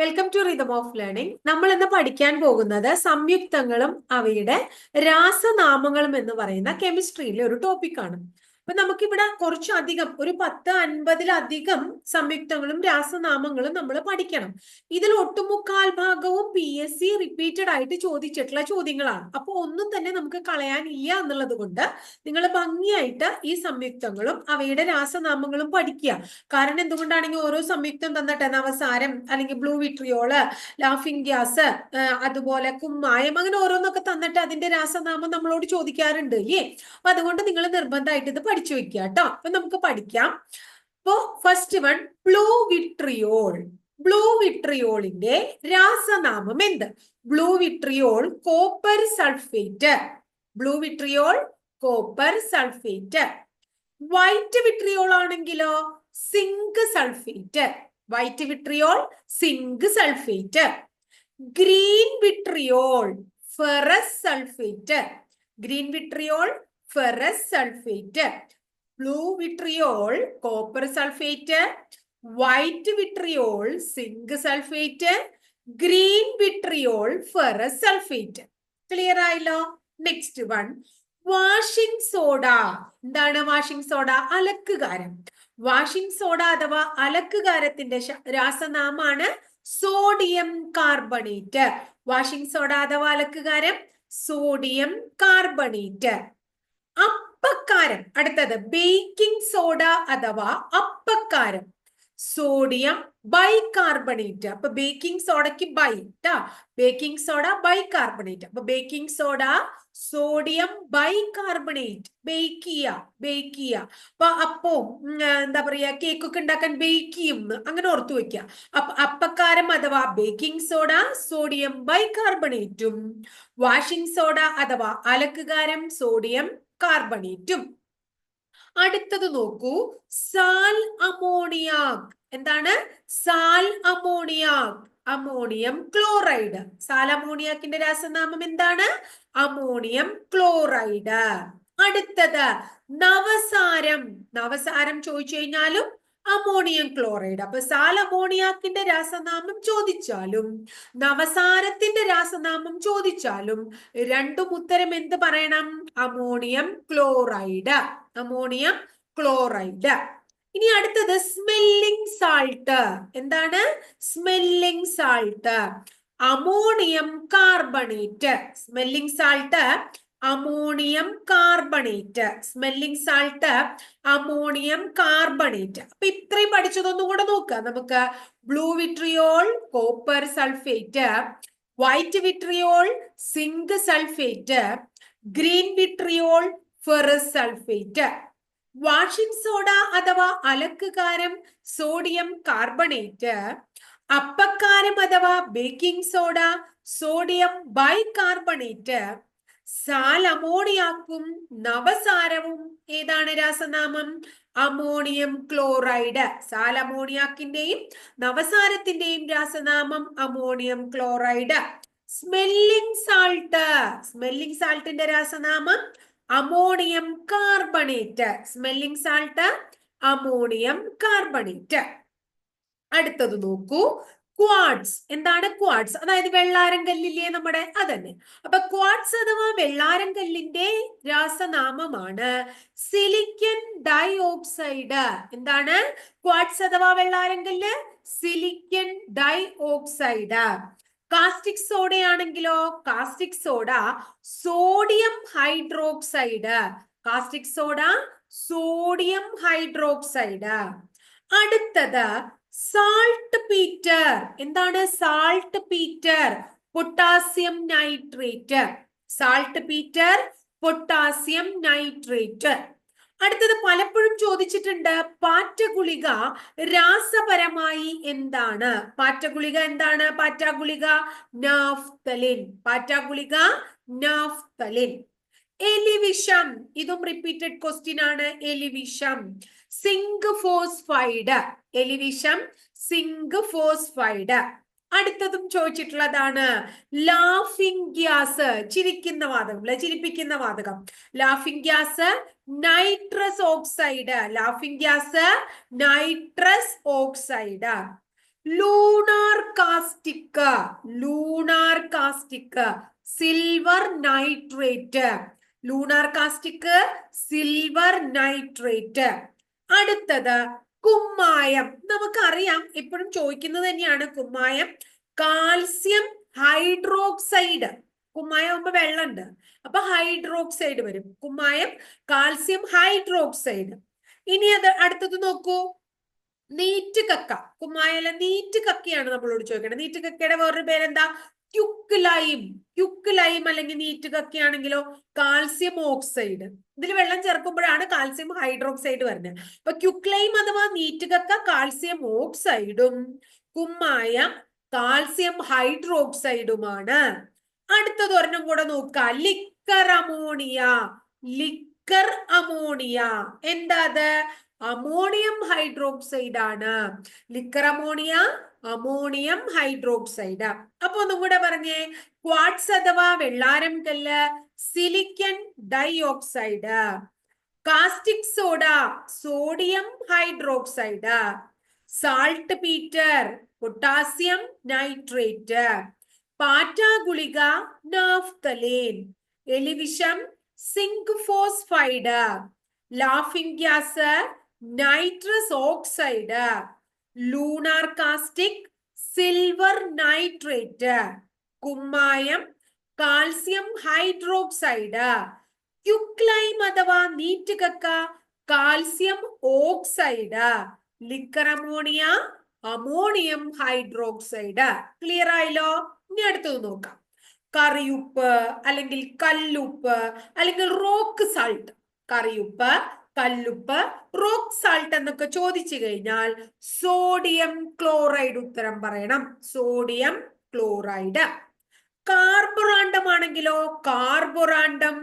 Welcome to rhythm of learning നമ്മൾ ഇന്ന് പഠിക്കാൻ പോകുന്നത് സംയുക്തങ്ങളും അവയുടെ രാസനാമങ്ങളും എന്ന് പറയുന്ന കെമിസ്ട്രിയിലെ ഒരു ടോപ്പിക്കാണ് അപ്പൊ നമുക്കിവിടെ കുറച്ചധികം ഒരു പത്ത് അൻപതിലധികം സംയുക്തങ്ങളും രാസനാമങ്ങളും നമ്മൾ പഠിക്കണം. ഇതിൽ ഒട്ടുമുക്കാൽ ഭാഗവും പി എസ് സി റിപ്പീറ്റഡ് ആയിട്ട് ചോദിച്ചിട്ടുള്ള ചോദ്യങ്ങളാണ്. അപ്പൊ ഒന്നും തന്നെ നമുക്ക് കളയാനില്ല എന്നുള്ളത് കൊണ്ട് നിങ്ങൾ ഭംഗിയായിട്ട് ഈ സംയുക്തങ്ങളും അവയുടെ രാസനാമങ്ങളും പഠിക്കുക. കാരണം എന്തുകൊണ്ടാണെങ്കിൽ ഓരോ സംയുക്തം തന്നിട്ട് നവസാരം അല്ലെങ്കിൽ ബ്ലൂ വിട്രിയോൾ ലാഫിംഗ് ഗ്യാസ് അതുപോലെ കുമ്മായം അങ്ങനെ ഓരോന്നൊക്കെ തന്നിട്ട് അതിന്റെ രാസനാമം നമ്മളോട് ചോദിക്കാറുണ്ട് ഇല്ലേ? അപ്പൊ അതുകൊണ്ട് നിങ്ങൾ നിർബന്ധമായിട്ട് ഇത് പഠിച്ചു വെക്കുക കേട്ടോ അപ്പൊ നമുക്ക് പഠിക്കാം. അപ്പോ first one blue vitriol blue വിട്രിയോളിന്റെ രാസനാമം എന്ത്? Blue vitriol copper sulphate blue vitriol copper sulphate white vitriol ആണെങ്കിലോ? Zinc sulphate white vitriol zinc sulphate green vitriol ferrous sulphate green vitriol ferrous sulphate blue vitriol copper sulphate white vitriol zinc sulphate green vitriol ferrous sulphate clear ആയല്ലോ? Next one washing soda എന്താണ് washing soda അലക്കുകാരം. Washing soda അഥവാ അലക്കുകാരത്തിന്റെ രാസനാമാണ് sodium carbonate washing soda അഥവാ അലക്കുകാരം? Sodium carbonate അപ്പക്കാരം. അടുത്തത് ബേക്കിംഗ് സോഡ അഥവാ അപ്പക്കാരം. സോഡിയം ബൈകാർബണേറ്റ് അപ്പൊ ബേക്കിംഗ് സോഡയ്ക്ക് ബൈ ട്ടാ. ബേക്കിംഗ് സോഡ ബൈകാർബണേറ്റ് അപ്പൊ baking soda sodium bicarbonate bake ചെയ്യുക ബേക്ക് ചെയ്യുക അപ്പൊ അപ്പോ എന്താ പറയാ കേക്കൊക്കെ ഉണ്ടാക്കാൻ ബേക്ക് ചെയ്യും അങ്ങനെ ഓർത്തു വെക്കുക അപ്പൊ അപ്പക്കാരം അഥവാ ബേക്കിംഗ് സോഡ സോഡിയം ബൈകാർബണേറ്റും വാഷിംഗ് സോഡ അഥവാ അലക്കുകാരം സോഡിയം കാർബണേറ്റും. അടുത്തത് നോക്കൂ. Sal ammoniac. എന്താണ്? Sal ammoniac. Ammonium chloride. Sal അമോണിയാക്കിന്റെ രാസനാമം എന്താണ്? Ammonium chloride. അടുത്തത് നവസാരം. നവസാരം ചോദിച്ചു കഴിഞ്ഞാലും അമോണിയം ക്ലോറൈഡ്. അപ്പൊ സാൽ അമോണിയാക്കിന്റെ രാസനാമം ചോദിച്ചാലും നവസാരത്തിന്റെ രാസനാമം ചോദിച്ചാലും രണ്ടും ഉത്തരം എന്ത് പറയണം? Ammonium chloride. Ammonium chloride. ഇനി അടുത്തത് സ്മെല്ലിംഗ് സാൾട്ട്. എന്താണ്? Smelling salt. Ammonium carbonate. Smelling salt ammonium carbonate. Smelling salt ammonium carbonate. അപ്പൊ ഇത്രയും പഠിച്ചതൊന്നും കൂടെ നോക്കുക നമുക്ക് blue vitriol copper sulphate white vitriol zinc sulphate green vitriol ferrous sulphate washing soda അഥവാ അലക്കുകാരം സോഡിയം കാർബണേറ്റ് അപ്പക്കാരം അഥവാ baking soda sodium bicarbonate sal അമോണിയാക്കും നവസാരവും ഏതാണ് രാസനാമം? Ammonium chloride. സാൽ അമോണിയാക്കിന്റെയും നവസാരത്തിന്റെയും രാസനാമം ammonium chloride. Smelling salt. Smelling സാൾട്ടിന്റെ രാസനാമം ammonium carbonate. Smelling salt ammonium carbonate. അടുത്തത് നോക്കൂ. ക്വാഡ്സ് എന്താണ് ക്വാഡ്സ് അതായത് വെള്ളാരം കല്ലില്ലേ നമ്മുടെ? അതന്നെ. അപ്പൊ ക്വാഡ്സ് അഥവാ വെള്ളാരം കല്ലിന്റെ രാസനാമമാണ്. സിലിക്കൻ ഡൈ ഓക്സൈഡ് എന്താണ്? ക്വാഡ്സ് അഥവാ വെള്ളാരം കല്ല്? Silicon dye oxide caustic സോഡയാണെങ്കിലോ caustic soda sodium hydroxide caustic soda sodium hydroxide അടുത്തത് സാൾട്ട് പീറ്റർ എന്താണ് saltpetre potassium nitrate saltpetre potassium nitrate അടുത്തത് പലപ്പോഴും ചോദിച്ചിട്ടുണ്ട് പാറ്റഗുളിക രാസപരമായി എന്താണ്? പാറ്റഗുളിക എന്താണ്? പാറ്റാഗുളിക നാഫ്തലിൻ. പാറ്റാഗുളിക നാഫ്തലിൻ. എലിവിഷം. ഇതും റിപ്പീറ്റഡ് ക്വസ്റ്റ്യൻ ആണ്. എലിവിഷം. സിങ്ക് ഫോസ്ഫൈഡ് എലിവിഷം സിങ്ക് ഫോസ്ഫൈഡ് അടുത്തതും ചോദിച്ചിട്ടുള്ളതാണ് ലാഫിംഗ് ഗ്യാസ് ചിരിക്കുന്ന വാതകം അല്ലെ ചിരിപ്പിക്കുന്ന വാതകം. Laughing gas nitrous oxide. Laughing gas nitrous oxide. Lunar caustic lunar caustic silver nitrate. Lunar caustic silver nitrate. അടുത്തത് കുമ്മായം. നമുക്കറിയാം എപ്പോഴും ചോദിക്കുന്നത് തന്നെയാണ് കുമ്മായം. Calcium hydroxide. കുമ്മായം ആകുമ്പോ വെള്ളമുണ്ട്. അപ്പൊ ഹൈഡ്രോക്സൈഡ് വരും. കുമ്മായം കാൽസ്യം ഹൈഡ്രോക്സൈഡ്. ഇനി അത് അടുത്തത് നോക്കൂ. നീറ്റ് കക്ക. കുമ്മായല നീറ്റ് കക്കയാണ് നമ്മളോട് ചോദിക്കേണ്ടത്. നീറ്റ് കക്കയുടെ വേറൊരു പേരെന്താ? ക്യുക്ക് ലൈം ക്യുക്ക് ലൈം അല്ലെങ്കിൽ നീറ്റ് ആണെങ്കിലോ കാൽസ്യം ഓക്സൈഡ്. ഇതിൽ വെള്ളം ചേർക്കുമ്പോഴാണ് കാൽസ്യം ഹൈഡ്രോക്സൈഡ് വരുന്നത്. അപ്പൊ ക്യുക്ക് ലൈം അഥവാ നീറ്റ് കക്ക കാൽസ്യം ഓക്സൈഡും കുമ്മായം കാൽസ്യം ഹൈഡ്രോക്സൈഡുമാണ്. അടുത്തത് ഒരെണ്ണം കൂടെ നോക്ക. Liquor ammonia liquor ammonia. എന്താ അത്? അമോണിയം ഹൈഡ്രോക്സൈഡ് ആണ് ലിക്കർ അമോണിയ അമോണിയം ഹൈഡ്രോക്സൈഡ് അപ്പൊ ഒന്നും കൂടെ പറഞ്ഞേ ക്വാഡ്സ് അഥവാ വെള്ളാരം കല്ല് silicon dioxide caustic soda sodium hydroxide saltpetre potassium nitrate പാറ്റാഗുളിക naphthalene എലിവിഷം zinc phosphide laughing gas nitrous oxide lunar caustic silver nitrate കുമ്മായം കാൽസ്യം ഹൈഡ്രോക്സൈഡ് ക്യുക്ലൈം അഥവാ നീറ്റ് കക്ക calcium oxide liquor ammonia ammonium hydroxide clear ആയല്ലോ? ഇനി അടുത്തത് നോക്കാം. കറിയുപ്പ് അല്ലെങ്കിൽ കല്ലുപ്പ് അല്ലെങ്കിൽ റോക്ക് സാൾട്ട് കറിയുപ്പ് കല്ലുപ്പ് റോക്ക് സാൾട്ട് എന്നൊക്കെ ചോദിച്ചു കഴിഞ്ഞാൽ സോഡിയം ക്ലോറൈഡ് ഉത്തരം പറയണം. സോഡിയം ക്ലോറൈഡ് കാർബുറാണ്ടം ആണെങ്കിലോ? Carborundum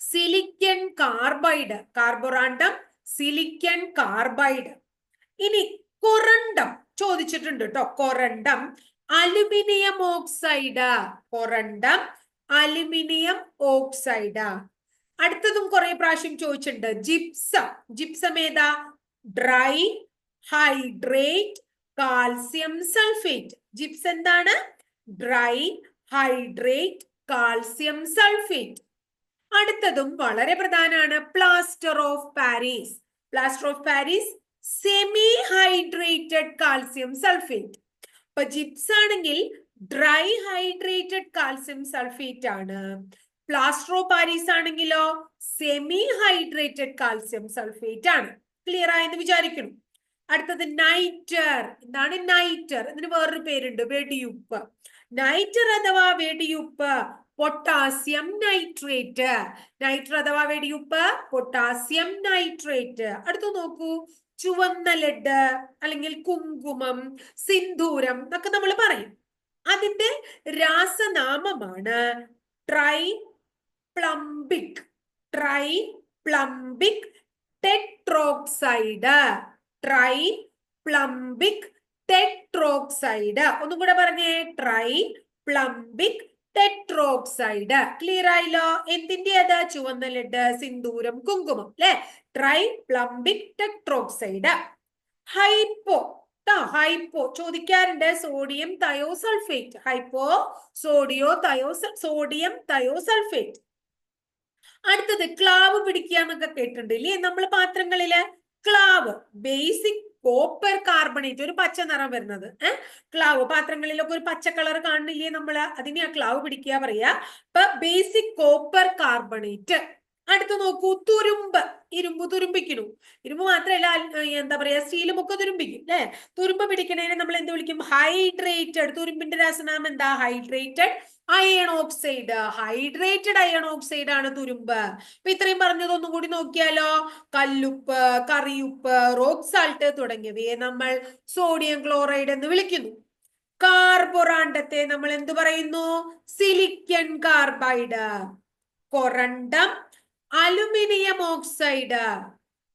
silicon carbide carborundum silicon carbide ഇനി കൊറണ്ടം ചോദിച്ചിട്ടുണ്ട് കേട്ടോ corundum aluminium oxide corundum aluminium oxide അടുത്തതും കുറെ പ്രാവശ്യം ചോദിച്ചിട്ടുണ്ട്. ജിപ്സം ജിപ്സം ഏതാ? Dihydrate calcium sulphate gypsum എന്താണ്? ഡ്രൈ ഹൈഡ്രേറ്റ് കാൽസ്യം സൾഫേറ്റ് അടുത്തതും വളരെ പ്രധാനമാണ്. Plaster of Paris plaster of Paris semi hydrated calcium sulphate അപ്പൊ ജിപ്സ് ആണെങ്കിൽ ഡ്രൈ ഹൈഡ്രേറ്റഡ് കാൽസ്യം സൾഫേറ്റ് ആണ്. ഓഫ് പാരീസ് ആണെങ്കിലോ സെമി ഹൈഡ്രേറ്റഡ് കാൽസ്യം സൾഫേറ്റ് ആണ് ക്ലിയർ ആയെന്ന് വിചാരിക്കണം അടുത്തത് നൈറ്റർ. എന്താണ് നൈറ്റർ? ഇതിന് വേറൊരു പേരുണ്ട്. വെടിയുപ്പ്. നൈറ്റർ അഥവാ വെടിയുപ്പ് പൊട്ടാസ്യം നൈട്രേറ്റ്. നൈട്ര അഥവാ വെടിയുപ്പ് പൊട്ടാസ്യം നൈട്രേറ്റ്. അടുത്ത് നോക്കൂ. ചുവന്ന ലഡ് അല്ലെങ്കിൽ കുങ്കുമം സിന്ദൂരം എന്നൊക്കെ നമ്മൾ പറയും. അതിന്റെ രാസനാമമാണ് triplumbic triplumbic tetroxide triplumbic tetroxide ഒന്നും കൂടെ പറഞ്ഞേ ട്രൈ പ്ലംബിക് ടെട്രോക്സൈഡ് ക്ലിയർ ആയില്ലോ? എന്തിന്റെ അത് ചുവന്ന ലഡ് സിന്ദൂരം കുങ്കുമം അല്ലെ? ട്രൈ പ്ലംബിക് ടെട്രോക്സൈഡ് ഹൈപ്പോ ഹൈപ്പോ ചോദിക്കാറുണ്ട് sodium thiosulphate hypo സോഡിയോ തയോസ sodium thiosulphate അടുത്തത് ക്ലാവ് പിടിക്കുക എന്നൊക്കെ കേട്ടിട്ടുണ്ട്. ഇല്ലേ? നമ്മൾ പാത്രങ്ങളിൽ ക്ലാവ് ബേസിക് കോപ്പർ കാർബണേറ്റ് ഒരു പച്ച നിറം വരുന്നത്. ഏഹ് ക്ലാവ് പാത്രങ്ങളിലൊക്കെ ഒരു പച്ച കളർ കാണുന്നില്ലേ നമ്മൾ അതിനെ ആ ക്ലാവ് പിടിക്കുക പറയാ അപ്പൊ ബേസിക് കോപ്പർ കാർബണേറ്റ് അടുത്ത് നോക്കൂ തുരുമ്പ്. ഇരുമ്പ് തുരുമ്പിക്കണു. ഇരുമ്പ് മാത്രമല്ല എന്താ പറയാ സ്റ്റീലും ഒക്കെ തുരുമ്പിക്കും അല്ലെ? തുരുമ്പ് പിടിക്കണേനെ നമ്മൾ എന്ത് വിളിക്കും? ഹൈഡ്രേറ്റഡ് തുരുമ്പിന്റെ രാസനാമം എന്താ? Hydrated iron oxide hydrated iron oxide ആണ് തുരുമ്പ്. അപ്പൊ ഇത്രയും പറഞ്ഞതൊന്നും കൂടി നോക്കിയാലോ? കല്ലുപ്പ് കറിയുപ്പ് റോക്ക് സാൾട്ട് തുടങ്ങിയവയെ നമ്മൾ സോഡിയം ക്ലോറൈഡ് എന്ന് വിളിക്കുന്നു. കാർബൊറാണ്ടത്തെ നമ്മൾ എന്ത് പറയുന്നു? Silicon carbide. Corundum aluminium oxide.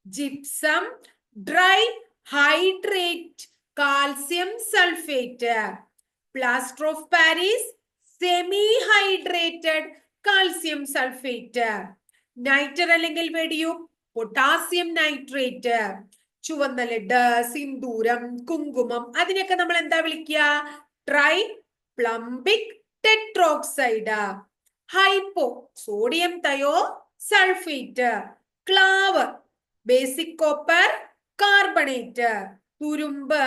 Gypsum dihydrate calcium sulphate. Plaster of Paris semi hydrated calcium sulphate nitre അല്ലെങ്കിൽ വെടിയും പൊട്ടാസ്യം നൈട്രേറ്റ് ചുവന്ന ലഡ് സിന്ദൂരം കുങ്കുമം അതിനൊക്കെ നമ്മൾ എന്താ വിളിക്കുക? Triplumbic tetroxide hypo sodium thiosulphate ക്ലാവ് basic copper carbonate തുരുമ്പ്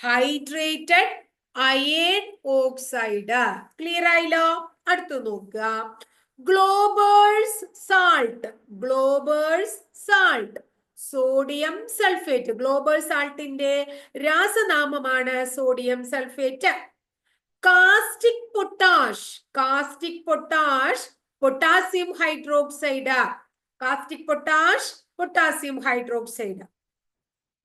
ഹൈഡ്രേറ്റഡ് അയേൺ ഓക്സൈഡ്. ക്ലിയർ ആയില്ലോ? അടുത്ത് നോക്കുക. Glauber's salt Glauber's salt sodium sulphate global സാൾട്ടിന്റെ രാസനാമമാണ് sodium sulphate caustic potash caustic potash potassium hydroxide caustic potash potassium hydroxide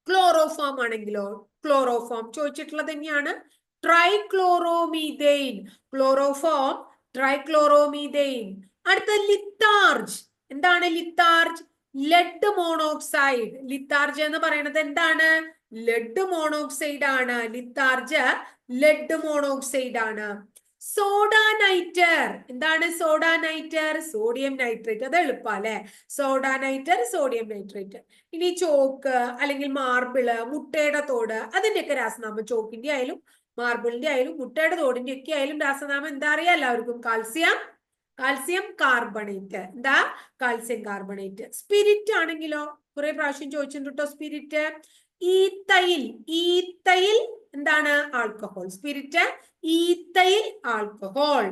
chloroform ആണെങ്കിലോ? Chloroform ചോദിച്ചിട്ടുള്ളത് തന്നെയാണ്. Trichloromethane chloroform trichloromethane അടുത്ത litharge എന്താണ് litharge lead monoxide litharge എന്ന് പറയുന്നത് എന്താണ്? ലെഡ് മോണോക്സൈഡ് ആണ്. Litharge lead monoxide ആണ്. സോഡ നൈറ്റർ എന്താണ് സോഡ നൈറ്റർ സോഡിയം നൈട്രേറ്റ് അത് എളുപ്പല്ലേ? സോഡ നൈറ്റർ സോഡിയം നൈട്രേറ്റ് ഇനി ചോക്ക് അല്ലെങ്കിൽ മാർബിൾ മുട്ടയുടെ തോട് അതിന്റെയൊക്കെ രാസനാമം ചോക്കിന്റെ ആയാലും മാർബിളിന്റെ ആയാലും മുട്ടയുടെ തോടിന്റെ ഒക്കെ ആയാലും രാസനാമം എന്താ അറിയാം? എല്ലാവർക്കും കാൽസ്യം കാൽസ്യം കാർബണേറ്റ്. എന്താ? Calcium carbonate. സ്പിരിറ്റ് ആണെങ്കിലോ? കുറെ പ്രാവശ്യം ചോദിച്ചിട്ടുണ്ട് സ്പിരിറ്റ് ഈത്തയിൽ ഈത്തയിൽ എന്താണ്? ആൽക്കഹോൾ സ്പിരിറ്റ് ഈത്തയിൽ ആൽക്കഹോൾ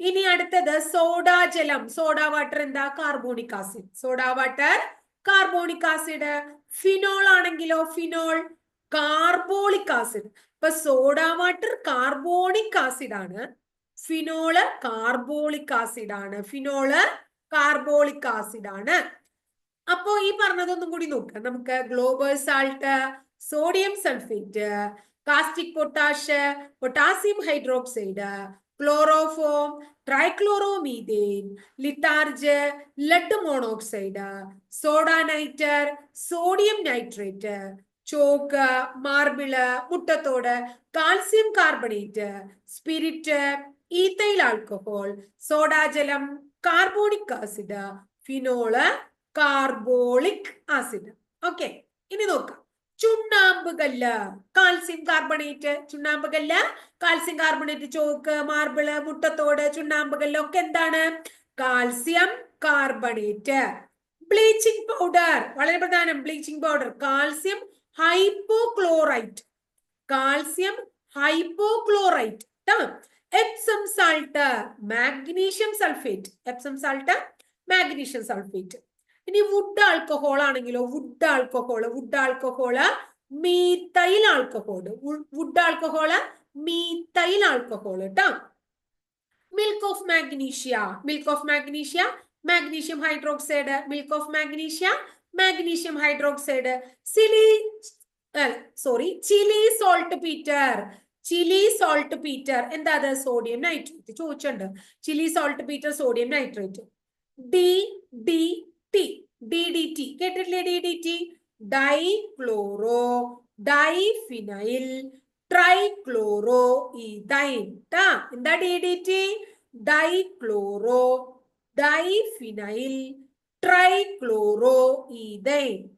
ഇനി അടുത്തത് സോഡാ ജലം. സോഡാ വാട്ടർ എന്താ? Carbonic acid soda water carbonic acid phenol ആണെങ്കിലോ? ഫിനോൾ കാർബോളിക് ആസിഡ് ഇപ്പൊ സോഡ വാട്ടർ കാർബോണിക് ആസിഡ് ആണ്. ഫിനോൾ കാർബോളിക് ആസിഡ് ആണ്. ഫിനോൾ കാർബോളിക് ആസിഡ് ആണ്. അപ്പോ ഈ പറഞ്ഞതൊന്നും കൂടി നോക്കാം. നമുക്ക് Glauber salt sodium sulphate caustic potash potassium hydroxide chloroform trichloromethane litharge lead monoxide soda nitre sodium nitrate chalk marble മുട്ടത്തോട് calcium carbonate spirit ethyl alcohol സോഡാജലം carbonic acid phenol carbolic acid. Okay ഇനി നോക്കാം. ചുണ്ണാമ്പ് കല്ല് കാൽസ്യം കാർബണേറ്റ് ചുണ്ണാമ്പ് കല്ല് calcium carbonate chalk marble മുട്ടത്തോട് ചുണ്ണാമ്പ് കല്ല് ഒക്കെ എന്താണ്? Calcium carbonate. ബ്ലീച്ചിങ് പൗഡർ വളരെ പ്രധാനം bleaching powder calcium hypochlorite calcium hypochlorite Epsom salt magnesium sulphate Epsom salt magnesium sulphate ഇനി വുഡ് ആൽക്കഹോൾ ആണെങ്കിലോ wood alcohol wood alcohol methyl alcohol wood alcohol methyl alcohol കേട്ടോ milk of magnesia milk of magnesia magnesium hydroxide milk of magnesia magnesium hydroxide Sili sorry Chile saltpetre Chile saltpetre എന്താ അത് sodium nitrate ചോദിച്ചിട്ടുണ്ട് Chile saltpetre sodium nitrate D D T D D T കേട്ടിട്ടില്ലേ? D D T dichloro diphenyl trichloro ethane ട്ടാ എന്താ D D T dichloro diphenyl trichloro ethane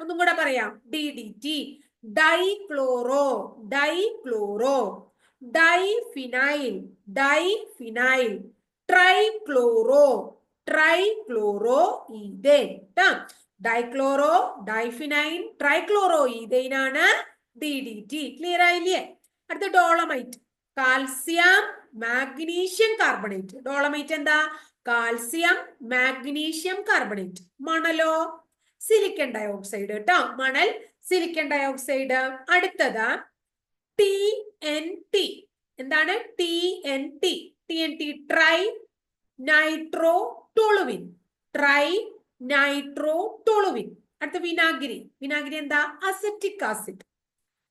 ഒന്നും കൂടെ പറയാം. D D T. Dichloro dichloro. Diphenyl diphenyl trichloro trichloro ethane dichloro diphenyl trichloro ethane ആണ് D D T. Clear ആയില്ലേ? അടുത്ത dolomite. Calcium magnesium carbonate. Dolomite എന്താ? Calcium magnesium carbonate. മണലോ? Silicon dioxide കേട്ടോ മണൽ silicon dioxide. അടുത്തത് ടി എൻ ടി എന്താണ്? T N T T N T trinitrotoluene trinitrotoluene അടുത്ത വിനാഗിരി. വിനാഗിരി എന്താ? Acetic acid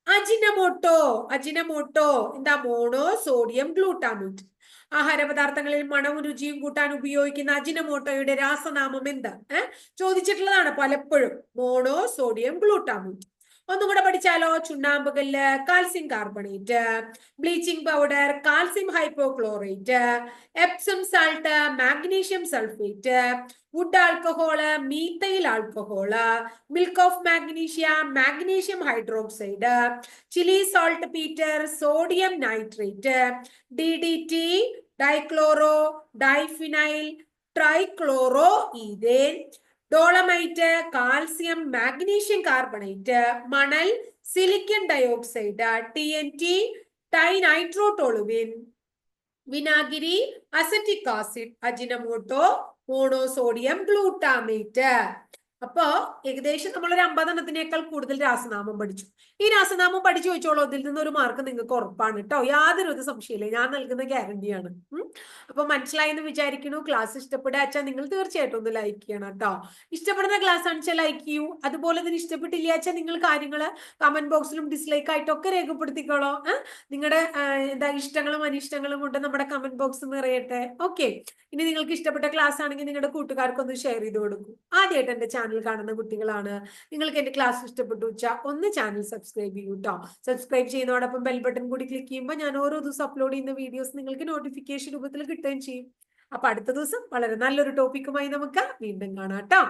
Ajinomoto. അജിനമോട്ടോ. എന്താ? Monosodium glutamate. ആഹാര പദാർത്ഥങ്ങളിൽ മണവും രുചിയും കൂട്ടാൻ ഉപയോഗിക്കുന്ന അജിനമോട്ടോയുടെ രാസനാമം എന്താ? ഏഹ് ചോദിച്ചിട്ടുള്ളതാണ് പലപ്പോഴും. Monosodium glutamate. ഒന്നും കൂടെ പഠിച്ചാലോ? ചുണ്ണാമ്പ് കല്ല് calcium carbonate bleaching powder calcium hypochlorite Epsom salt magnesium sulphate wood alcohol methyl alcohol milk of magnesia magnesium hydroxide Chile saltpetre sodium nitrate D D T dichloro diphenyl trichloro ethane dolomite calcium magnesium carbonate മണൽ silicon dioxide T N T trinitrotoluene വിനാഗിരി acetic acid Ajinomoto monosodium glutamate. അപ്പോ ഏകദേശം നമ്മൾ ഒരു അമ്പതെണ്ണത്തിനേക്കാൾ കൂടുതൽ രാസനാമം പഠിച്ചു. ഈ രാസനാമം പഠിച്ചു വെച്ചോളൂ ഇതിൽ നിന്ന് ഒരു മാർക്ക് നിങ്ങൾക്ക് ഉറപ്പാണ് കേട്ടോ യാതൊരു ഒരു സംശയമില്ല ഞാൻ നൽകുന്ന ഗ്യാരണ്ടിയാണ് അപ്പൊ മനസ്സിലായി എന്ന് വിചാരിക്കുന്നു. ക്ലാസ് ഇഷ്ടപ്പെടുക അച്ഛാ നിങ്ങൾ തീർച്ചയായിട്ടും ഒന്ന് ലൈക്ക് ചെയ്യണം കേട്ടോ ഇഷ്ടപ്പെടുന്ന ക്ലാസ് ആണെച്ചാൽ ലൈക്ക് ചെയ്യൂ. അതുപോലെ തന്നെ ഇഷ്ടപ്പെട്ടില്ല അച്ഛാ നിങ്ങൾ കാര്യങ്ങൾ കമന്റ് ബോക്സിലും ഡിസ്ലൈക്ക് ആയിട്ടൊക്കെ രേഖപ്പെടുത്തിക്കോളോ. നിങ്ങളുടെ എന്താ ഇഷ്ടങ്ങളും അനിഷ്ടങ്ങളും കൊണ്ട് നമ്മുടെ കമന്റ് ബോക്സ് നിറയട്ടെ. ഓക്കെ ഇനി നിങ്ങൾക്ക് ഇഷ്ടപ്പെട്ട ക്ലാസ് ആണെങ്കിൽ നിങ്ങളുടെ കൂട്ടുകാർക്കൊന്ന് ഷെയർ ചെയ്ത് കൊടുക്കും. ആദ്യമായിട്ട് എന്റെ ചാനൽ കാണുന്ന കുട്ടികളാണ്. നിങ്ങൾക്ക് എന്റെ ക്ലാസ് ഇഷ്ടപ്പെട്ടു വെച്ചാൽ ഒന്ന് ചാനൽ സബ്സ്ക്രൈബ് ചെയ്യൂ കേട്ടോ സബ്സ്ക്രൈബ് ചെയ്യുന്നതോടൊപ്പം ബെൽ ബട്ടൺ കൂടി ക്ലിക്ക് ചെയ്യുമ്പോൾ ഞാൻ ഓരോ ദിവസം അപ്ലോഡ് ചെയ്യുന്ന വീഡിയോസ് നിങ്ങൾക്ക് നോട്ടിഫിക്കേഷൻ രൂപത്തിൽ കിട്ടുകയും ചെയ്യും. അപ്പൊ അടുത്ത ദിവസം വളരെ നല്ലൊരു ടോപ്പിക്കുമായി നമുക്ക് വീണ്ടും കാണാം കേട്ടോ